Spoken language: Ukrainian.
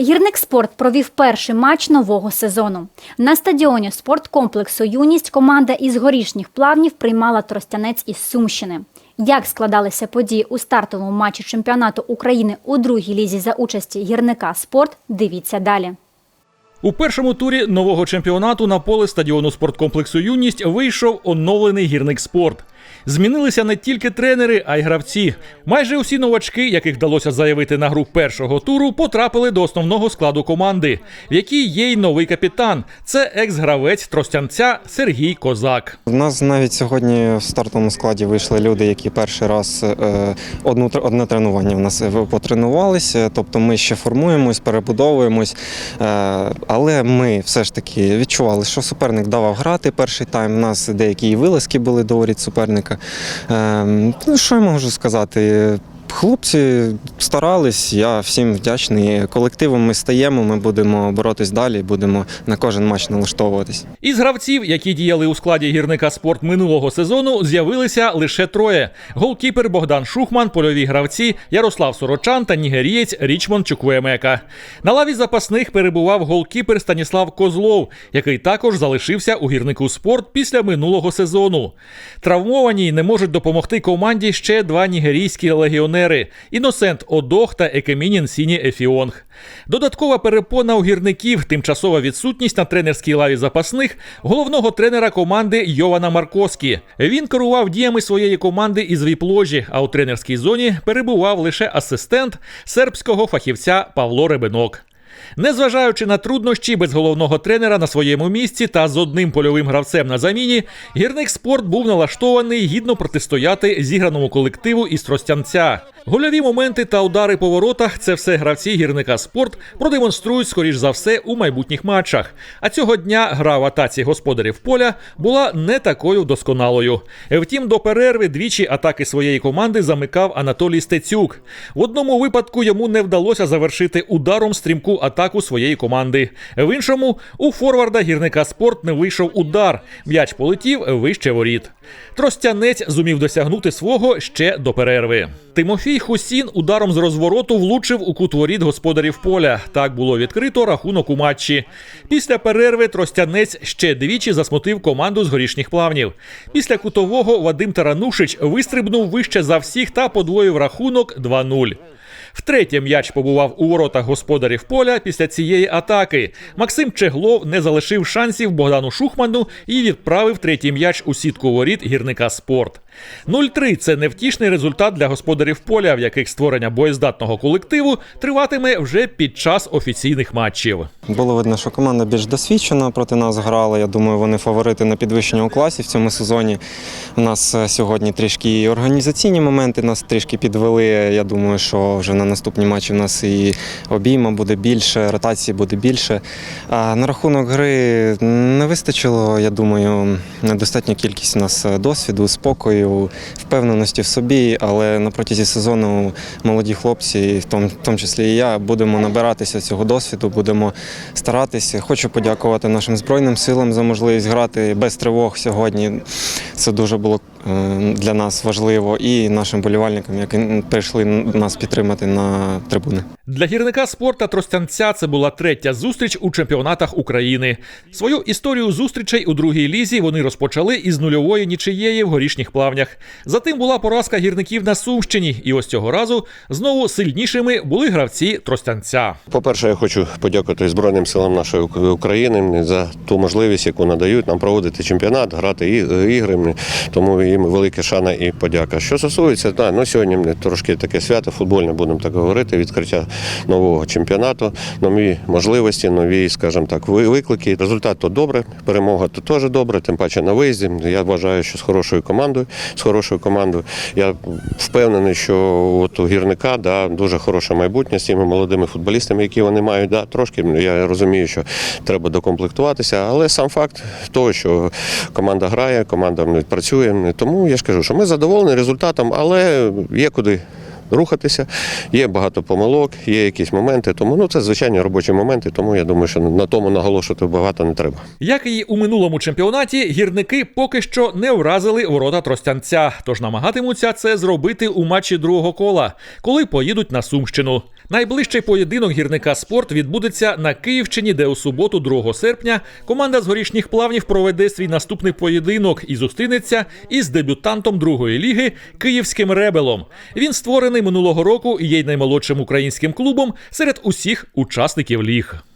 Гірник спорт провів перший матч нового сезону. На стадіоні спорткомплексу Юність команда із горішніх плавнів приймала тростянець із Сумщини. Як складалися події у стартовому матчі чемпіонату України у другій лізі за участі гірника спорт? Дивіться далі. У першому турі нового чемпіонату на поле стадіону спорткомплексу Юність вийшов оновлений гірник спорт. Змінилися не тільки тренери, а й гравці. Майже усі новачки, яких вдалося заявити на гру першого туру, потрапили до основного складу команди, в якій є й новий капітан. Це екс-гравець тростянця Сергій Козак. У нас навіть сьогодні в стартовому складі вийшли люди, які перший раз е, одну одне тренування в нас потренувалися. Тобто ми ще формуємось, перебудовуємось. Е, але ми все ж таки відчували, що суперник давав грати перший тайм. У нас деякі і вилазки були до суперника. Е, ну, що я можу сказати? Хлопці старались, я всім вдячний. Колективом ми стаємо, ми будемо боротись далі, будемо на кожен матч налаштовуватись. Із гравців, які діяли у складі гірника спорт минулого сезону, з'явилися лише троє: голкіпер Богдан Шухман, польові гравці Ярослав Сорочан та нігерієць Річмонд Чуквемека. На лаві запасних перебував голкіпер Станіслав Козлов, який також залишився у гірнику спорт після минулого сезону. Травмовані не можуть допомогти команді ще два нігерійські легіонери Іносент Одох та Екемінін Сіні Ефіонг. Додаткова перепона у гірників, тимчасова відсутність на тренерській лаві запасних головного тренера команди Йована Маркоскі. Він керував діями своєї команди із віп-ложі, а у тренерській зоні перебував лише асистент сербського фахівця Павло Ребенок. Незважаючи на труднощі без головного тренера на своєму місці та з одним польовим гравцем на заміні, гірник спорт був налаштований гідно протистояти зіграному колективу із Тростянця. Гольові моменти та удари по воротах це все гравці гірника спорт продемонструють скоріш за все у майбутніх матчах. А цього дня гра в атаці господарів поля була не такою досконалою. Втім, до перерви двічі атаки своєї команди замикав Анатолій Стецюк. В одному випадку йому не вдалося завершити ударом стрімку атаку своєї команди. В іншому у форварда гірника спорт не вийшов удар. М'яч полетів вище воріт. Тростянець зумів досягнути свого ще до перерви. Тимофій Хусін ударом з розвороту влучив у кут воріт господарів поля. Так було відкрито рахунок у матчі. Після перерви Тростянець ще двічі засмутив команду з горішніх плавнів. Після кутового Вадим Таранушич вистрибнув вище за всіх та подвоїв рахунок 2-0. Втретє м'яч побував у воротах господарів поля після цієї атаки. Максим Чеглов не залишив шансів Богдану Шухману і відправив третій м'яч у сітку воріт гірника спорт. 0-3 – це невтішний результат для господарів поля, в яких створення боєздатного колективу триватиме вже під час офіційних матчів. Було видно, що команда більш досвідчена проти нас грала. Я думаю, вони фаворити на підвищення у класі в цьому сезоні. У нас е, сьогодні трішки і організаційні моменти нас трішки підвели. Я думаю, що вже на наступні матчі в нас і обійма буде більше, ротації буде більше. А на рахунок гри не вистачило, я думаю, достатня кількість у нас досвіду, спокою, впевненості в собі, але на протязі сезону молоді хлопці, в тому, в тому числі і я, будемо набиратися цього досвіду, будемо старатися. Хочу подякувати нашим Збройним силам за можливість грати без тривог сьогодні. Це дуже було для нас важливо, і нашим болівальникам, які прийшли нас підтримати на трибуни. Для гірника спорта Тростянця це була третя зустріч у чемпіонатах України. Свою історію зустрічей у другій лізі вони розпочали із нульової нічиєї в горішніх плавнях. Затим була поразка гірників на Сумщині, і ось цього разу знову сильнішими були гравці Тростянця. По-перше, я хочу подякувати Збройним силам нашої Ук- України за ту можливість, яку надають нам проводити чемпіонат, грати і- ігри. Тому їм велика шана і подяка. Що стосується, да, ну сьогодні трошки таке свято, футбольне, будемо так говорити, відкриття нового чемпіонату, нові можливості, нові, скажімо так, виклики. Результат то добре, перемога то теж добре, тим паче на виїзді. Я вважаю, що з хорошою командою, з хорошою командою. Я впевнений, що от у гірника да, дуже хороше майбутнє з цими молодими футболістами, які вони мають. Да, трошки я розумію, що треба докомплектуватися, але сам факт того, що команда грає, команда м, працює. Тому я ж кажу, що ми задоволені результатом, але є куди. Рухатися, є багато помилок, є якісь моменти, тому ну це звичайні робочі моменти, тому я думаю, що на тому наголошувати багато не треба. Як і у минулому чемпіонаті, гірники поки що не вразили ворота Тростянця, тож намагатимуться це зробити у матчі другого кола, коли поїдуть на Сумщину. Найближчий поєдинок гірника спорт відбудеться на Київщині, де у суботу, 2 серпня, команда з горішніх плавнів проведе свій наступний поєдинок і зустрінеться із дебютантом другої ліги київським ребелом. Він створений минулого року і є наймолодшим українським клубом серед усіх учасників ліг.